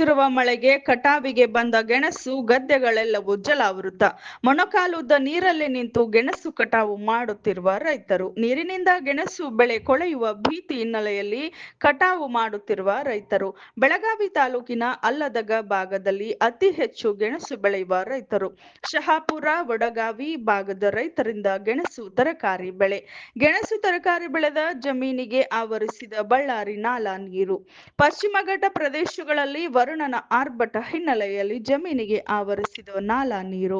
ಸುರಿಯುತ್ತಿರುವ ಮಳೆಗೆ, ಕಟಾವಿಗೆ ಬಂದ ಗೆಣಸು ಗದ್ದೆಗಳೆಲ್ಲವೂ ಜಲಾವೃತ. ಮೊಣಕಾಲುದ್ದ ನೀರಲ್ಲಿ ನಿಂತು ಗೆಣಸು ಕಟಾವು ಮಾಡುತ್ತಿರುವ ರೈತರು. ನೀರಿನಿಂದ ಗೆಣಸು ಬೆಳೆ ಕೊಳೆಯುವ ಭೀತಿ ಹಿನ್ನೆಲೆಯಲ್ಲಿ ಕಟಾವು ಮಾಡುತ್ತಿರುವ ರೈತರು. ಬೆಳಗಾವಿ ತಾಲೂಕಿನ ಅಲ್ಲದಗ ಭಾಗದಲ್ಲಿ ಅತಿ ಹೆಚ್ಚು ಗೆಣಸು ಬೆಳೆಯುವ ರೈತರು. ಶಹಾಪುರ, ವಡಗಾವಿ ಭಾಗದ ರೈತರಿಂದ ಗೆಣಸು ತರಕಾರಿ ಬೆಳೆ. ಗೆಣಸು ತರಕಾರಿ ಬೆಳೆದ ಜಮೀನಿಗೆ ಆವರಿಸಿದ ಬಳ್ಳಾರಿ ನಾಲಾ ನೀರು. ಪಶ್ಚಿಮ ಘಟ್ಟ ಪ್ರದೇಶಗಳಲ್ಲಿ ವರುಣನ ಆರ್ಭಟ ಹಿನ್ನೆಲೆಯಲ್ಲಿ ಜಮೀನಿಗೆ ಆವರಿಸಿದ ನಾಲಾ ನೀರು.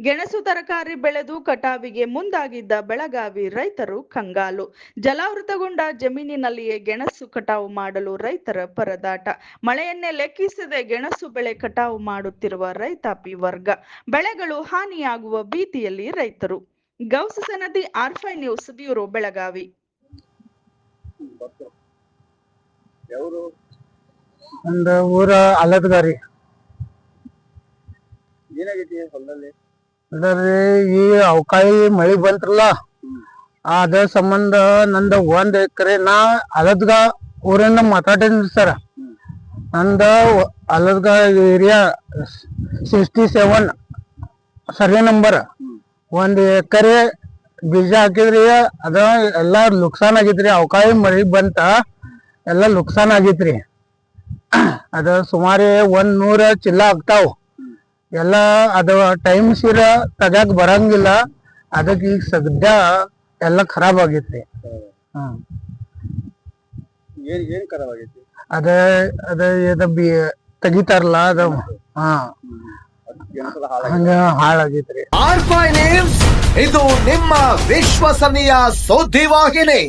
ಗೆಣಸು ತರಕಾರಿ ಬೆಳೆದು ಕಟಾವಿಗೆ ಮುಂದಾಗಿದ್ದ ಬೆಳಗಾವಿ ರೈತರು ಕಂಗಾಲು. ಜಲಾವೃತಗೊಂಡ ಜಮೀನಿನಲ್ಲಿಯೇ ಗೆಣಸು ಕಟಾವು ಮಾಡಲು ರೈತರ ಪರದಾಟ. ಮಳೆಯನ್ನೇ ಲೆಕ್ಕಿಸದೆ ಗೆಣಸು ಬೆಳೆ ಕಟಾವು ಮಾಡುತ್ತಿರುವ ರೈತಾಪಿ ವರ್ಗ. ಬೆಳೆಗಳು ಹಾನಿಯಾಗುವ ಭೀತಿಯಲ್ಲಿ ರೈತರು. ಗೌಸ ಸನದಿ ಆರ್ಫೈ ನ್ಯೂಸ್, ಬ್ಯೂರೋ ಬೆಳಗಾವಿ. ಒಂದು ಊರ ಅಲ್ಲದ್ಗಾರಿ ಏನಾಗೈತಿ ಹೊಲದಲ್ಲಿ? ಅದ್ರಿ ಈ ಅವಕಾಯಿ ಮಳಿ ಬಂತ್ರಲ್ಲ ಅದ ಸಂಬಂಧ ನಂದ ಒಂದ್ ಎಕರೆ ನಾ ಅಲದ್ಗ ಊರಿಂದ ಮಾತಾಡೇನ್ರಿ ಸರ್. ನಂದ Aladga area sixty seven survey number ಒಂದ್ ಎಕರೆ ಬೀಜ ಹಾಕಿದ್ರಿ ಅದ ಎಲ್ಲಾ ನುಕ್ಸಾನ್ ಆಗೈತ್ರಿ ಅವಕಾಯಿ ಮಳಿ ಬಂತ ಎಲ್ಲಾ ನುಕ್ಸಾನ್ ಆಗೈತ್ರಿ. ಅದ ಸುಮಾರು ಒಂದ್ ನೂರ ಚಿಲ್ಲ ಆಗ್ತಾವ. ಎಲ್ಲ ಅದ ಟೈಮ್ ಸೀರ ತಗ್ಯಾಕ್ ಬರಂಗಿಲ್ಲ. ಅದಕ್ಕೆ ಈಗ ಸದ್ಯ ಎಲ್ಲ ಖರಾಬ್ ಆಗೈತ್ರಿ ಹ್ಮ್ ಏನ್ ಏನ್ ಖರಾಬ್ ಆಗೈತಿ? ಅದ ಅದ ಇದ ಬಿ ತೆಗಿತಾರಲ್ಲ ಅದ ಹಾ. ಅದ್ ಹಾಳ ಹಂಗ ಹಾಳಾಗೈತ್ರಿ ಇದು ನಿಮ್ಮ ವಿಶ್ವಸನೀಯ ಸುದ್ದಿವಾಹಿನಿ.